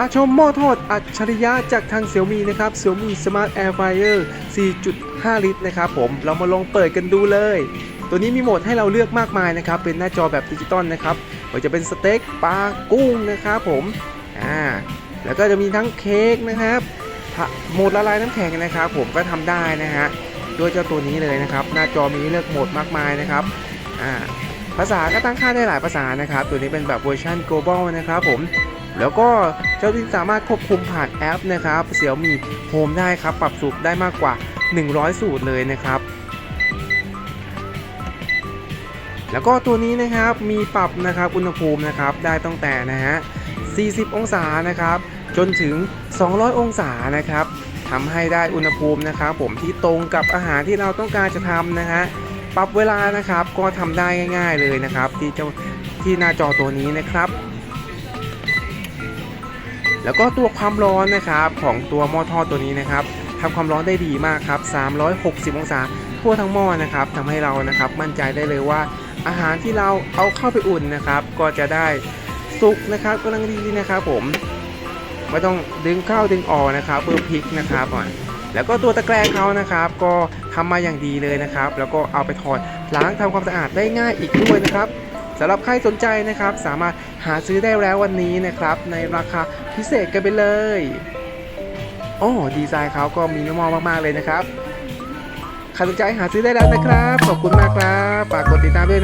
าชมหม้อทอดอัจฉริยะจากทางเสี่ยวมีนะครับเสี่ยวมี Smart Air Fryer 4.5 ลิตรนะครับผมเรามาลองเปิดกันดูเลย ตัวนี้มีโหมดให้เราเลือกมากมายนะครับ เป็นหน้าจอแบบดิจิตอลนะครับว่าจะเป็นสเต็กปลากุ้งนะครับผมอ่าแล้วก็จะมีทั้งเค้กนะครับโหมดละลายน้ำแข็งนะครับ ผมก็ทำได้นะฮะด้วยเจ้าตัวนี้เลยนะครับ หน้าจอมีเลือกโหมดมากมายนะครับอ่าภาษาก็ตั้งค่าได้หลายภาษานะครับ ตัวนี้เป็นแบบเวอร์ชัน global นะครับผมแล้วก็ จ้าที่สามารถควบคุมผ่านแอปนะครับเสี่ยวมีโฮมได้ครับปรับสูตรได้มากกว่า 100 สูตรเลยนะครับ แล้วก็ตัวนี้นะครับมีปรับนะครับอุณหภูมินะครับได้ตั้งแต่นะฮะ 40 องศานะครับ จนถึง 200 องศานะครับทำให้ได้อุณหภูมินะครับ ผมที่ตรงกับอาหารที่เราต้องการจะทำนะฮะปรับเวลานะครับก็ทำได้ง่าย ๆเลยนะครับ ที่เจ้าที่หน้าจอตัวนี้นะครับ แล้วก็ตัวความร้อนนะครับของตัวหม้อทอดตัวนี้นะครับทำความร้อนได้ดีมากครับ 360 องศาทั่วทั้งหม้อนะครับทำให้เรานะครับมั่นใจได้เลยว่า อาหารที่เราเอาเข้าไปอุ่นนะครับ ก็จะได้สุกนะครับกำลังดีนะครับผมไม่ต้องดึงเข้าดึงออกนะครับเพื่อพลิกนะครับก่อนแล้วก็ตัวตะแกรงเขานะครับ ก็ทำมาอย่างดีเลยนะครับ แล้วก็เอาไปถอดล้างทำความสะอาดได้ง่ายอีกด้วยนะครับ สำหรับใครสนใจนะครับ สามารถหาซื้อได้แล้ววันนี้นะครับ ในราคาพิเศษกันไปเลย โอ้ดีไซน์เขาก็มีนมอมากๆเลยนะครับใครสนใจหาซื้อได้แล้วนะครับ ขอบคุณมากครับฝากกดติดตามด้วยนะ